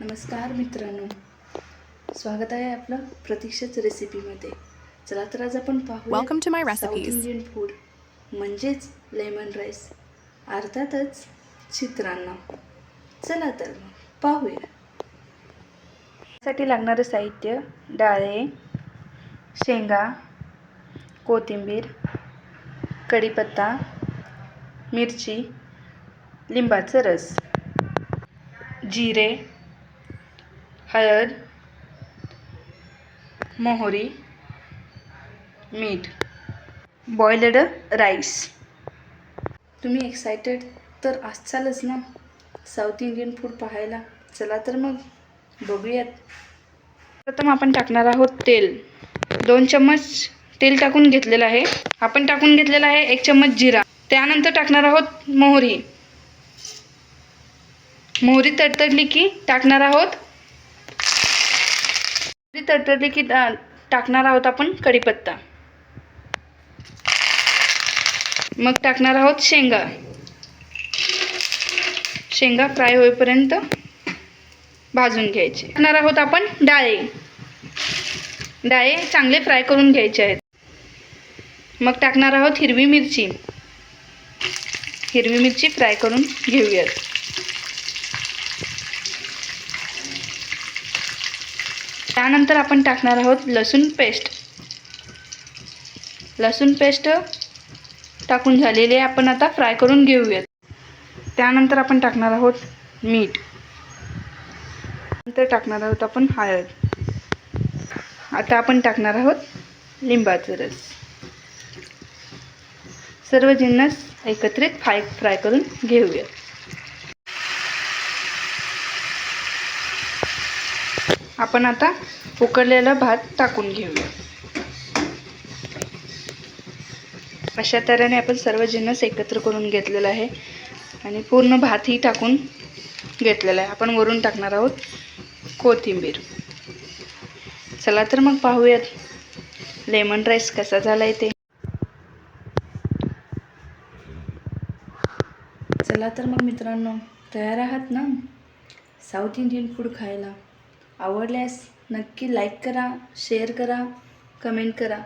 नमस्कार मित्रांनो. स्वागत आहे आपलं प्रतीक्षाच रेसिपीमध्ये चला तर आज आपण पाहू to my South recipes. Indian food म्हणजेच लेमन राईस अर्थातच चित्रांना. चला तर मग पाहूया. साठी लागणारं साहित्य डाळे शेंगा कोथिंबीर कढीपत्ता मिरची लिंबाचं रस जिरे हळद मोहरी मीठ बॉइल्ड राईस. तुम्ही एक्सायटेड तर असालच ना. साऊथ इंडियन फूड पाहायला. चला तर मग. बघूयात. प्रथम आपण टाकणार आहोत तेल. दोन चम्मच तेल टाकून घेतलेलं आहे. आपण टाकून घेतलेला आहे एक चम्मच जिरा. त्यानंतर टाकणार आहोत मोहरी. मोहरी तडतडली की टाकणार आहोत. मोहरी तडतडली की टाकणार आहोत आपण कढीपत्ता. मग टाकणार आहोत शेंगा. शेंगा फ्राय होईपर्यंत भाजून घ्यायचे. टाकणार आहोत आपण डाळे. डाळे चांगले फ्राय करून घ्यायचे आहेत. मग टाकणार आहोत हिरवी मिरची. हिरवी मिरची फ्राय करून घेऊयात. त्यानंतर आपण टाकणार आहोत लसूण पेस्ट. लसूण पेस्ट टाकून झालेली आहे. आपण आता फ्राय करून घेऊयात. त्यानंतर आपण टाकणार आहोत मीठ. नंतर टाकणार आहोत आपण हळद. आता आपण टाकणार आहोत लिंबाचं रस. सर्व जिन्नस एकत्रित फ्राय फ्राय करून घेऊयात आपण आता उकडलेला भात टाकून घेऊया. अशा तऱ्हेने आपण सर्व जिन्नस एकत्र करून घेतलेला आहे. आणि पूर्ण भातही टाकून घेतलेला आहे. आपण वरून टाकणार आहोत कोथिंबीर. चला तर मग पाहूयात. लेमन राईस कसा झाला आहे ते. चला तर मग मित्रांनो तयार आहात ना? साऊथ इंडियन फूड खायला. आवडल्यास नक्की लाईक करा शेअर करा कमेंट करा.